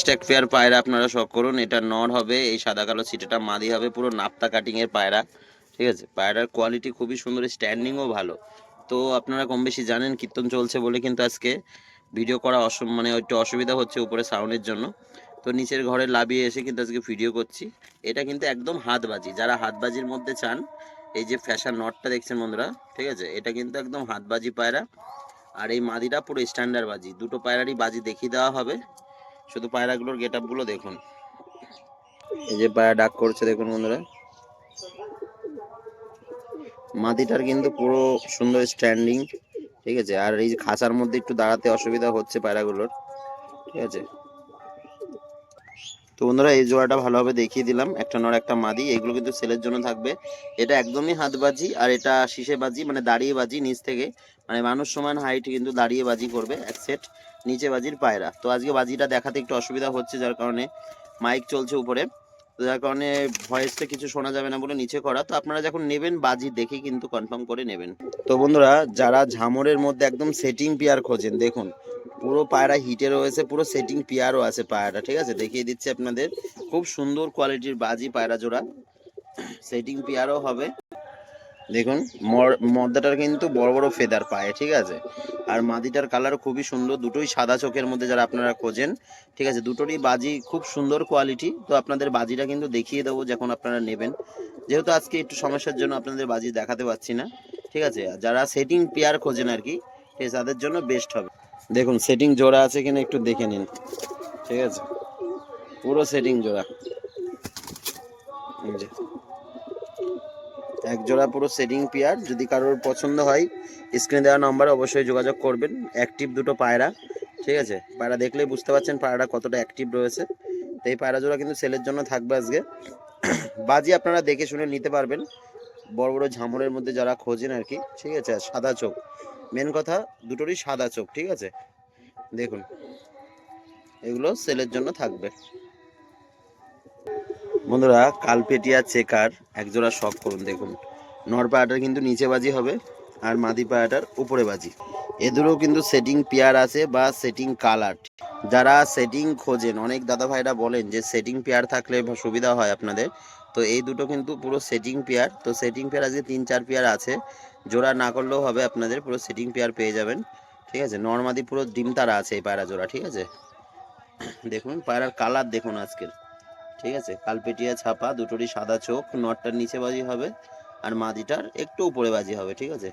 Stack pair পায়রা আপনারা শখ করুন, এটা নর হবে, এই সাদা কালো সিটেটা মাদি হবে, পুরো নাপ্তা কাটিংয়ের পায়রা, ঠিক আছে? পায়রার কোয়ালিটি খুবই সুন্দর স্ট্যান্ডিংও ভালো। তো আপনারা কম বেশি জানেন, কীর্তন চলছে বলে কিন্তু আজকে ভিডিও করা অসম মানে একটু অসুবিধা হচ্ছে উপরে সাউন্ডের জন্য। তো নিচের ঘরে লাভিয়ে এসে কিন্তু আজকে ভিডিও করছি। এটা কিন্তু একদম হাতবাজি, যারা হাতবাজির মধ্যে চান, এই যে ফ্যাশন নটটা দেখছেন বন্ধুরা, ঠিক আছে? এটা কিন্তু একদম হাতবাজি পায়রা। আর এই মাদিটা পুরো স্ট্যান্ডার্ড বাজি, দুটো পায়রারই বাজি দেখিয়ে দেওয়া হবে। শুধু পায়রাগুলোর গেট আপগুলো দেখুন। এই যে পায়রা ডাক করছে, দেখুন বন্ধুরা। মাদিটার কিন্তু পুরো সুন্দর স্ট্যান্ডিং ঠিক আছে? আর এই খাঁচার মধ্যে একটু দাঁড়াতে অসুবিধা হচ্ছে পায়রাগুলোর, ঠিক আছে? তো বন্ধুরা, এই জোড়াটা ভালোভাবে দেখিয়ে দিলাম। একটা নর একটা মাদি, এগুলো কিন্তু সেলের জন্য থাকবে। এটা একদমই হাতবাজি, আর এটা শীষে বাজি মানে দাঁড়িয়ে বাজি নিচ থেকে। মানে মানুষ সমান হাইট কিন্তু দাঁড়িয়ে বাজি করবে, এক সেট নিচে বাজির পায়রা। তো আজকে বাজিটা দেখাতে একটু অসুবিধা হচ্ছে, যার কারণে মাইক চলছে উপরে। তো যার কারণে ভয়েসটা কিছু শোনা যাবে না বলে নিচে করা। তো আপনারা যখন নেবেন, বাজি দেখে কিন্তু কনফার্ম করে নেবেন। তো বন্ধুরা, যারা ঝামরের মধ্যে একদম সেটিং পেয়ার খোঁজেন, দেখুন, পুরো পায়রা হিটে রয়েছে, পুরো সেটিং পেয়ারও আছে পায়রাটা, ঠিক আছে? দেখিয়ে দিচ্ছি আপনাদের। খুব সুন্দর কোয়ালিটির বাজি পায়রা জোড়া। সেটিং পেয়ারও হবে। দেখুন মর্দাটার কিন্তু বড় বড় ফেদার পায়ে, ঠিক আছে? আর মাদিটার কালার খুবই সুন্দর, দুটোই সাদা চোখের মধ্যে যারা আপনারা খোঁজেন, ঠিক আছে? দুটোরই বাজি খুব সুন্দর কোয়ালিটি তো আপনাদের বাজিটা কিন্তু দেখিয়ে দেবো যখন আপনারা নেবেন। যেহেতু আজকে একটু সমস্যার জন্য আপনাদের বাজি দেখাতে পাচ্ছি না, ঠিক আছে? যারা সেটিং পেয়ার খোঁজেন আর কি, ঠিক আছে, তাদের জন্য বেস্ট হবে। দেখুন সেটিং জোড়া আছে কিনা একটু দেখে নিন, ঠিক আছে? পুরো সেটিং জোড়া। এক জোড়া পুরো সেটিং পেয়ার যদি কারোর পছন্দ হয় স্ক্রিনে দেওয়া নম্বরে অবশ্যই যোগাযোগ করবেন। অ্যাক্টিভ দুটো পায়রা, ঠিক আছে? পায়রা দেখলেই বুঝতে পারছেন পায়রাটা কতটা অ্যাক্টিভ রয়েছে। তো এই পায়রা জোড়া কিন্তু সেলের জন্য থাকবে আজকে। বাজি আপনারা দেখে শুনে নিতে পারবেন। বড় বড় ঝামরের মধ্যে যারা খোঁজেন আর কি, ঠিক আছে? সাদা চোখ। মেন কথা, দুটোরই সাদা চোখ, ঠিক আছে? দেখুন, এগুলো সেলের জন্য থাকবে। বন্ধুরা, কালপেটিয়া চেকার, একজোড়া শখ করুন দেখুন। নর পায়াটার কিন্তু নিচে বাজি হবে আর মাদি পায়াটার উপরে বাজি। এদেরও কিন্তু সেটিং পেয়ার আছে বা সেটিং কালার যারা সেটিং খোঁজেন, অনেক দাদা ভাইরা বলেন যে সেটিং পেয়ার থাকলে সুবিধা হয় আপনাদের। তো এই দুটো কিন্তু পুরো সেটিং পেয়ার তো সেটিং পেয়ার আজকে তিন চার পেয়ার আছে। জোড়া না করলেও হবে, আপনাদের পুরো সেটিং পেয়ার পেয়ে যাবেন। ঠিক আছে? নর্মাদি পুরো ডিম তারা আছে এই পায়রা জোড়া, ঠিক আছে? দেখুন, পায়রার কালার দেখুন আজকের। ঠিক আছে? কালপেটিয়া, ছাপা, দুটোরই সাদা চোখ, নটটার নিচে বাজি হবে আর মাদিটার একটু উপরে বাজি হবে, ঠিক আছে?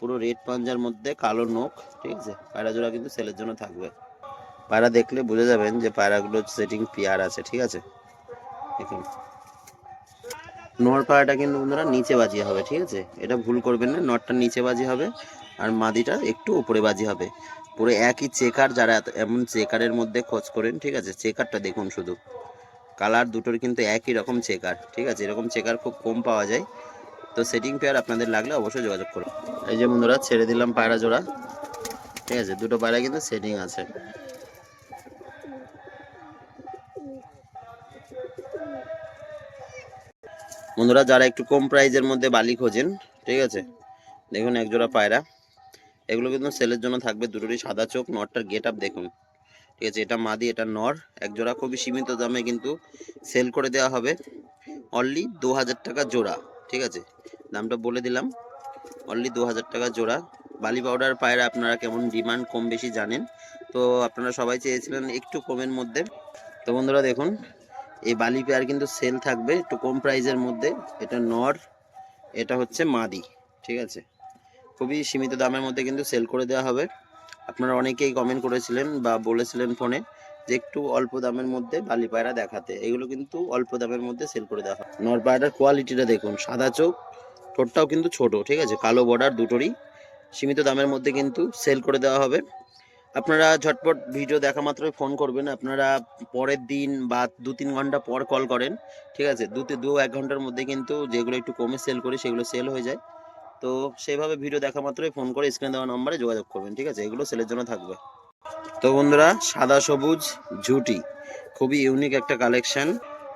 পুরো রেড পাঞ্জার মধ্যে কালো নোখ, ঠিক আছে? পায়রা জোড়া কিন্তু সেলের জন্য থাকবে। পায়রা দেখলে বুঝে যাবেন যে পায়রাগুলো সেটিং পিয়ার আছে, ঠিক আছে? দেখুন। নর পায়রাটা কিন্তু বন্ধুরা নিচে বাজি হবে, ঠিক আছে? এটা ভুল করবেন না নটটা নিচে বাজি হবে আর মাদিটা একটু উপরে বাজি হবে। পুরো একই চেকার, যারা এমন চেকারের মধ্যে খোঁজ করেন, ঠিক আছে? চেকারটা দেখুন শুধু। কালার দুটোর কিন্তু একই রকম চেকার ঠিক আছে? এরকম চেকার খুব কম পাওয়া যায়। তো সেটিং পেয়ার আপনাদের লাগলে অবশ্যই যোগাযোগ করুন। এই যে বন্ধুরা, ছেড়ে দিলাম পায়রা জোড়া। ঠিক আছে? দুটো পায়রা কিন্তু সেটিং আছে। বন্ধুরা, যারা একটু কম প্রাইজের মধ্যে বালি খোঁজেন, ঠিক আছে? দেখুন এক জোড়া পায়রা। এগুলো কিন্তু সেলের জন্য থাকবে দুটোরই সাদা চোখ, নটটার গেট আপ দেখুন। ঠিক আছে এটা মাদি, এটা নর, এক জোড়া খুবই সীমিত দামে কিন্তু সেল করে দেওয়া হবে। অনলি দু হাজার টাকা জোড়া, ঠিক আছে? দামটা বলে দিলাম। অনলি দু হাজার টাকা জোড়া। বালি পাউডার পায়রা আপনারা কেমন ডিমান্ড কম বেশি জানেন? তো আপনারা সবাই চেয়েছিলেন একটু কমের মধ্যে। তো বন্ধুরা দেখুন, এই বালি পেয়ার কিন্তু সেল থাকবে একটু কম প্রাইজের মধ্যে। এটা নর, এটা হচ্ছে মাদি, ঠিক আছে? খুবই সীমিত দামের মধ্যে কিন্তু সেল করে দেওয়া হবে। আপনারা অনেকেই কমেন্ট করেছিলেন বা বলেছিলেন ফোনে যে একটু অল্প দামের মধ্যে বালি পায়রা দেখাতে। এগুলো কিন্তু অল্প দামের মধ্যে সেল করে দেওয়া হয়। নর পায়রার কোয়ালিটিটা দেখুন, সাদা চোখ, ঠোঁটটাও কিন্তু ছোট, ঠিক আছে? কালো বর্ডার দুটোরই, সীমিত দামের মধ্যে কিন্তু সেল করে দেওয়া হবে। আপনারা ঝটপট ভিডিও দেখা মাত্রই ফোন করবেন। আপনারা পরের দিন বা দু তিন ঘণ্টা পর কল করেন, ঠিক আছে? দু দু এক ঘণ্টার মধ্যে কিন্তু যেগুলো একটু কমে সেল করি, সেগুলো সেল হয়ে যায়। তো সেইভাবে ভিডিও দেখা মাত্রই ফোন করে স্ক্রিনে দেওয়া নম্বরে যোগাযোগ করবেন, ঠিক আছে? এগুলো সেলের জন্য থাকবে। তো বন্ধুরা, সাদা সবুজ, ঝুটি, খুবই ইউনিক একটা কালেকশন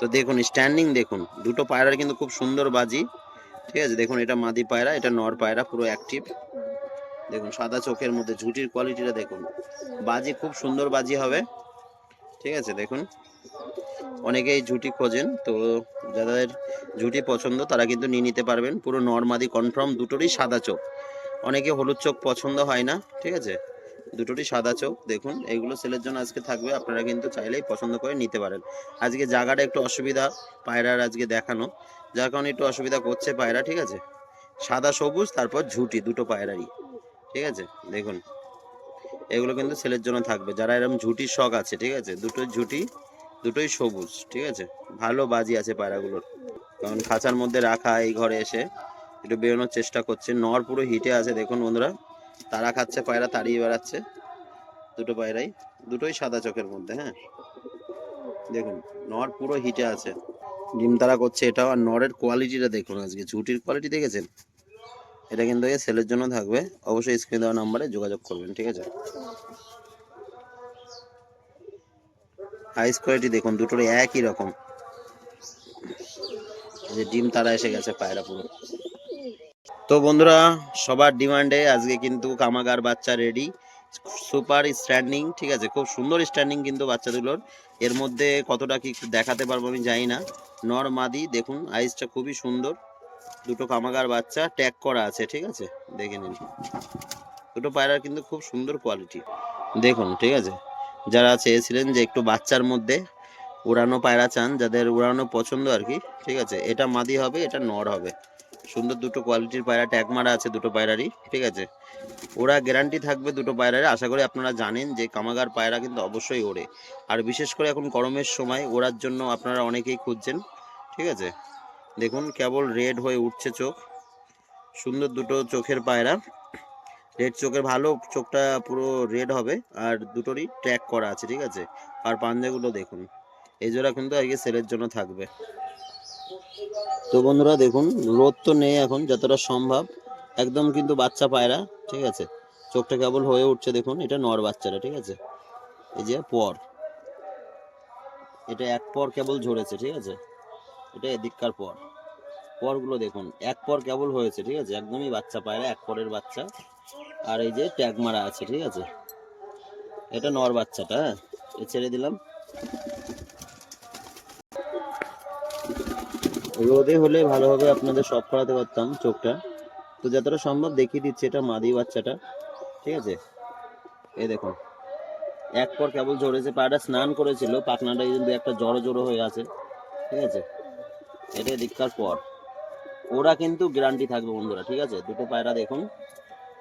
তো দেখুন স্ট্যান্ডিং দেখুন, দুটো পায়রার কিন্তু খুব সুন্দর বাজি, ঠিক আছে? দেখুন, এটা মাদি পায়রা, এটা নর পায়রা, পুরো অ্যাক্টিভ দেখুন, সাদা চোখের মধ্যে ঝুটির কোয়ালিটিটা দেখুন। বাজি খুব সুন্দর বাজি হবে, ঠিক আছে? দেখুন। অনেকেই ঝুটি খোঁজেন, তো যাদের ঝুটি পছন্দ তারা কিন্তু নিয়ে নিতে পারবেন। পুরো নর্মাদি কনফার্ম, দুটোরই সাদা চোখ। অনেকে হলুদ চোখ পছন্দ হয় না, ঠিক আছে? দুটোরই সাদা চোখ, দেখুন, এগুলো সেলের জন্য আজকে থাকবে, আপনারা কিন্তু চাইলেই পছন্দ করে নিতে পারেন। আজকে জায়গাটা একটু অসুবিধা পায়রার আজকে দেখানো, যার কারণে একটু অসুবিধা করছে পায়রা, ঠিক আছে? সাদা সবুজ, তারপর ঝুটি, দুটো পায়রারই, ঠিক আছে? দেখুন, এগুলো কিন্তু সেলের জন্য থাকবে। যারা এরকম ঝুটির শখ আছে, ঠিক আছে? দুটো ঝুটি দুটোই সবুজ, ঠিক আছে? ভালো বাজি আছে পায়রাগুলোর। কারণ খাঁচার মধ্যে রাখা এই ঘরে এসে একটু বেরোনোর চেষ্টা করছে। নর পুরো হিটে আছে, দেখুন বন্ধুরা। তারা খাচ্ছে, পায়রা তাড়িয়ে বেড়াচ্ছে। দুটো পায়রাই, দুটোই সাদা চোখের মধ্যে হ্যাঁ? দেখুন, নর পুরো হিটে আছে। ডিম তারা করছে এটাও, আর নরের কোয়ালিটিটা দেখুন আজকে। ঝুটির কোয়ালিটি দেখেছেন? এটা কিন্তু সেলের জন্য থাকবে। অবশ্যই স্ক্রিনে দেওয়া নাম্বারে যোগাযোগ করবেন, ঠিক আছে? আইস কোয়ালিটি দেখুন দুটোর একই রকম। যে ডিম তারা এসে গেছে পায়রা পুরো। তো বন্ধুরা, সবার ডিমান্ডে আজকে কিন্তু কামাগার বাচ্চা রেডি সুপার স্ট্যান্ডিং ঠিক আছে? খুব সুন্দর স্ট্যান্ডিং কিন্তু বাচ্চাগুলোর। এর মধ্যে কতটা কি দেখাতে পারব আমি জানি না। নর মাদি, দেখুন আইসটা খুবই সুন্দর। দুটো কামাগার বাচ্চা ট্যাগ করা আছে, ঠিক আছে? দেখে নিন। দুটো পায়রার কিন্তু খুব সুন্দর কোয়ালিটি দেখুন, ঠিক আছে? যারা চেয়েছিলেন যে একটু বাচ্চার মধ্যে উড়ানো পায়রা চান, যাদের উড়ানো পছন্দ আর কি, ঠিক আছে? এটা মাদি হবে, এটা নর হবে। সুন্দর দুটো কোয়ালিটির পায়রা, ট্যাগ মারা আছে দুটো পায়রারই, ঠিক আছে? ওরা গ্যারান্টি থাকবে দুটো পায়রারে আশা করি আপনারা জানেন যে কামাগার পায়রা কিন্তু অবশ্যই ওড়ে। আর বিশেষ করে এখন গরমের সময় ওড়ার জন্য আপনারা অনেকেই খুঁজছেন, ঠিক আছে? দেখুন, কেবল রেড হয়ে উঠছে চোখ। সুন্দর দুটো চোখের পায়রা। রেড চোখের ভালো, চোখটা পুরো রেড হবে। আর দুটোরই ট্যাগ করা আছে, ঠিক আছে? আর পাঞ্জাগুলো দেখুন। এই জোড়া কিন্তু আজকে সেলের জন্য থাকবে। তো বন্ধুরা দেখুন, রোদ তো নেই এখন, যতটা সম্ভব। একদম কিন্তু বাচ্চা পায়রা, ঠিক আছে? চোখটা কেবল হয়ে উঠছে, দেখুন, এটা নর বাচ্চাটা, ঠিক আছে? এই যে পর। এটা এক পর কেবল ঝরেছে, ঠিক আছে? এটা এদিককার পর। পরগুলো দেখুন, এক পর কেবল হয়েছে, ঠিক আছে? একদমই বাচ্চা পায়রা, এক পরের বাচ্চা। আর এই যে ট্যাগ মারা আছে, ঠিক আছে? এটা নর বাচ্চাটা হ্যাঁ? এ ছেড়ে দিলাম। রোদে হলে ভালোভাবে আপনাদের সব করাতে পারতাম চোখটা। তো যতটা সম্ভব দেখিয়ে দিচ্ছে এটা মাদি বাচ্চাটা, ঠিক আছে? এই দেখুন। এক পর কেবল ঝরেছে পায়রা স্নান করেছিল, পাখনাটা কিন্তু একটা জড়ো জড়ো হয়ে আছে, ঠিক আছে? এটা দিককার পর। ওরা কিন্তু গ্যারান্টি থাকবে বন্ধুরা, ঠিক আছে? দুটো পায়রা দেখুন।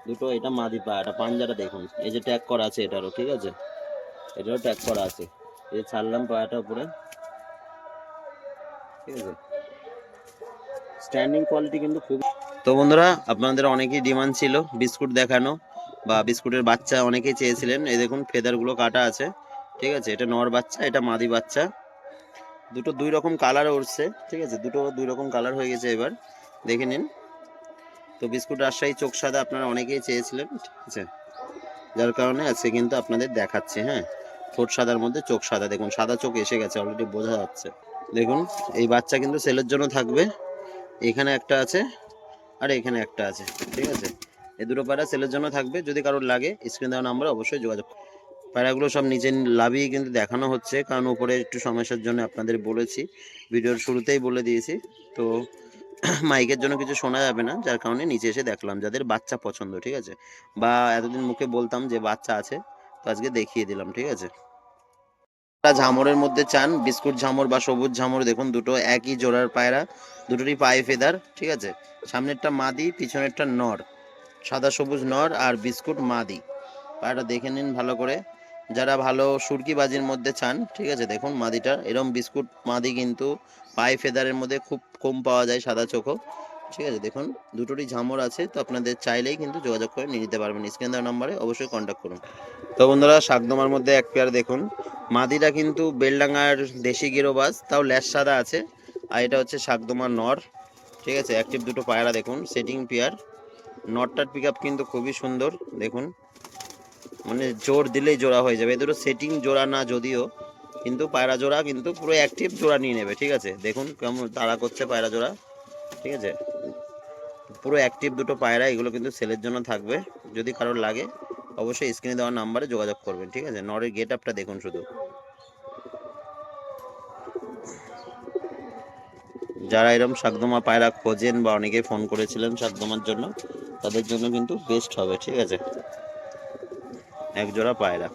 দুটো, এটা মাদি পায়রা পাঞ্জাটা দেখুন। এই যে ট্যাগ করা আছে এটারও, ঠিক আছে? এটারও ট্যাগ করা আছে। এই যে ছাড়লাম পায়রাটা উপরে। ঠিক আছে? স্ট্যান্ডিং কোয়ালিটি কিন্তু খুব তো বন্ধুরা, আপনাদের অনেকেই ডিমান্ড ছিল বিস্কুট দেখানো, বা বিস্কুটের বাচ্চা অনেকেই চেয়েছিলেন। এই দেখুন, ফেদারগুলো কাটা আছে। ঠিক আছে? এটা নর বাচ্চা, এটা মাদি বাচ্চা। দুটো দুই রকম কালার উঠছে। ঠিক আছে? দুটো দুই রকম কালার হয়ে গেছে এবার। দেখে নিন। তো বিস্কুট রাজশাহী চোখ সাদা আপনারা অনেকেই চেয়েছিলেন, ঠিক আছে? যার কারণে আজকে কিন্তু আপনাদের দেখাচ্ছে হ্যাঁ? ঠোঁট সাদার মধ্যে চোখ সাদা। দেখুন, সাদা চোখ এসে গেছে অলরেডি বোঝা যাচ্ছে। দেখুন, এই বাচ্চা কিন্তু সেলের জন্য থাকবে। এখানে একটা আছে, আর এখানে একটা আছে, ঠিক আছে? এই দুটো পায়রা সেলের জন্য থাকবে। যদি কারোর লাগে স্ক্রিন দেওয়া নাম্বারে অবশ্যই যোগাযোগ। পায়রাগুলো সব নিচে লাভিয়ে কিন্তু দেখানো হচ্ছে, কারণ উপরে একটু সমস্যার জন্য আপনাদের বলেছি। ভিডিওর শুরুতেই বলে দিয়েছি। তো মাইকের জন্য কিছু শোনা যাবে না, যার কারণে নিচে এসে দেখলাম যাদের বাচ্চা পছন্দ, ঠিক আছে? বা এতদিন মুখে বলতাম যে বাচ্চা আছে, তো আজকে দেখিয়ে দিলাম, ঠিক আছে? ঝামরের মধ্যে চান, বিস্কুট ঝামর বা সবুজ ঝামর, দেখুন দুটো একই জোড়ার পায়রা, দুটোরই পায়ে ফেদার, ঠিক আছে? সামনেরটা মাদি, পিছনেরটা নর, সাদা সবুজ নর আর বিস্কুট মাদি। পায়রাটা দেখে নিন ভালো করে। যারা ভালো সুরকি বাজির মধ্যে চান, ঠিক আছে, দেখুন মাদিটা, এরম বিস্কুট মাদি কিন্তু পায়ে ফেদারের মধ্যে খুব কম পাওয়া যায় সাদা চোখও, ঠিক আছে, দেখুন, দুটোরই ঝামর আছে, তো আপনাদের চাইলেই কিন্তু যোগাযোগ করে নিয়ে নিতে পারবেন স্ক্রিন দেওয়ার নম্বরে অবশ্যই কন্ট্যাক্ট করুন। তো বন্ধুরা, শাকদমার মধ্যে এক পেয়ার দেখুন, মাদিটা কিন্তু বেলডাঙ্গার দেশি গিরোবাজ, তাও ল্যাস সাদা আছে, আর এটা হচ্ছে শাকদমার নর, ঠিক আছে অ্যাক্টিভ দুটো পায়রা দেখুন সেটিং পেয়ার নটটার পিক কিন্তু খুবই সুন্দর, দেখুন মানে জোর দিলেই জোড়া হয়ে যাবে। দুটো সেটিং জোড়া না যদিও, কিন্তু পায়রা জোড়া কিন্তু পুরো অ্যাক্টিভ জোড়া নিয়ে নেবে, ঠিক আছে? দেখুন কেমন তাড়া করছে পায়রা জোড়া, ঠিক আছে? পুরো অ্যাক্টিভ দুটো পায়রা, এগুলো কিন্তু সেলের জন্য থাকবে। যদি কারোর লাগে, অবশ্যই স্ক্রিনে দেওয়া নাম্বারে যোগাযোগ করবেন, ঠিক আছে? নরের গেট আপটা দেখুন শুধু। যারা এরম শাকদমা পায়রা খোঁজেন বা অনেকে ফোন করেছিলেন শাকদমার জন্য, তাদের জন্য কিন্তু বেস্ট হবে, ঠিক আছে? এক জোড়া পায়রা।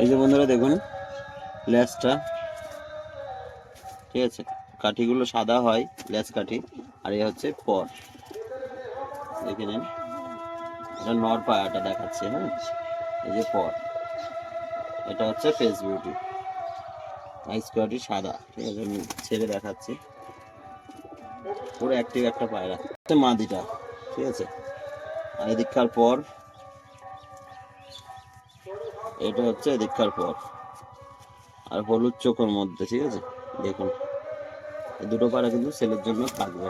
এই যে বন্ধুরা দেখুন ল্যাসটা ঠিক আছে, কাঠিগুলো সাদা হয় ল্যাস কাঠি, আর এ হচ্ছে পর। দেখে নিন, এটা নর পায়াটা দেখাচ্ছে হ্যাঁ? এই যে পর। এটা হচ্ছে ফেস বিউটি। আইস সাদা, ঠিক আছে, আমি ছেড়ে দেখাচ্ছি। পুরো অ্যাক্টিভ একটা পায়রা। মাদিটা ঠিক আছে? আর এদিককার পর? এটা হচ্ছে এদিককার পর। আর হলুদ চোখের মধ্যে, ঠিক আছে? দেখুন। এই দুটো পাড়া কিন্তু সেলের জন্য থাকবে।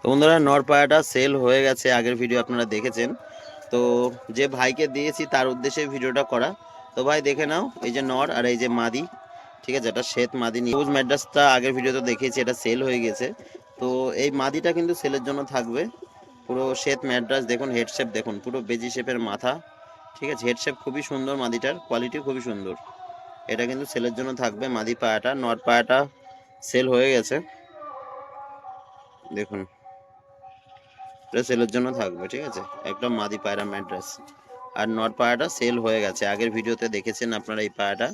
তো বন্ধুরা, নর পায়রাটা সেল হয়ে গেছে, আগের ভিডিও আপনারা দেখেছেন। তো যে ভাইকে দিয়েছি, তার উদ্দেশ্যে ভিডিওটা করা। তো ভাই, দেখে নাও, এই যে নর আর এই যে মাদি, ঠিক আছে? এটা শ্বেত মাদি নিউজ ম্যাড্রাসটা আগের ভিডিওতে দেখিয়েছি, এটা সেল হয়ে গেছে। তো এই মাদিটা কিন্তু সেলের জন্য থাকবে। পুরো শ্বেত ম্যাড্রাস দেখুন হেড শেপ দেখুন, পুরো বেজি শেপের মাথা। ঠিক আছে হেড শেপ খুবই সুন্দর মাদিটার কোয়ালিটি খুবই সুন্দর। এটা কিন্তু সেলের জন্য থাকবে, মাদি পায়াটা, নট পায়াটা সেল হয়ে গেছে। দেখুন, এটা সেলের জন্য থাকবে, ঠিক আছে? একদম মাদি পায়রা ম্যাড্রাস আর নট পায়াটা সেল হয়ে গেছে। আগের ভিডিওতে দেখেছেন আপনারা এই পায়াটা।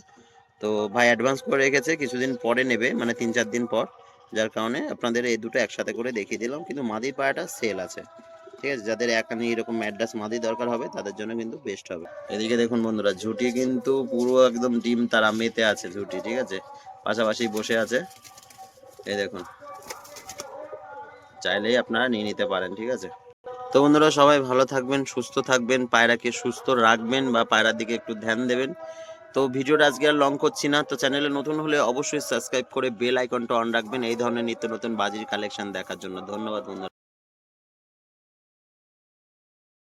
তো ভাই অ্যাডভান্স করে রেখেছে, কিছুদিন পরে নেবে মানে তিন চার দিন পর। যার কারণে আপনাদের এই দুটো একসাথে করে দেখিয়ে দিলাম, কিন্তু মাদি পায়াটা সেল আছে। ঠিক আছে? যাদের এখানে এরকম ম্যাড্রাস মাদি দরকার হবে, তাদের জন্য কিন্তু বেস্ট হবে। এদিকে দেখুন বন্ধুরা, ঝুটি কিন্তু পুরো একদম ডিম তারা মেতে আছে ঝুটি, ঠিক আছে? পাশাপাশি বসে আছে। এই দেখুন, চাইলেই আপনারা নিয়ে নিতে পারেন, ঠিক আছে? তো বন্ধুরা, সবাই ভালো থাকবেন, সুস্থ থাকবেন, পায়রাকে সুস্থ রাখবেন বা পায়রার দিকে একটু ধ্যান দেবেন। তো ভিডিওটা আজকে আর লং করছি না, তো চ্যানেলে নতুন হলে অবশ্যই সাবস্ক্রাইব করে বেল আইকনটা অন রাখবেন। এই ধরনের নিত্য নতুন বাজির কালেকশন দেখার জন্য। ধন্যবাদ বন্ধুরা।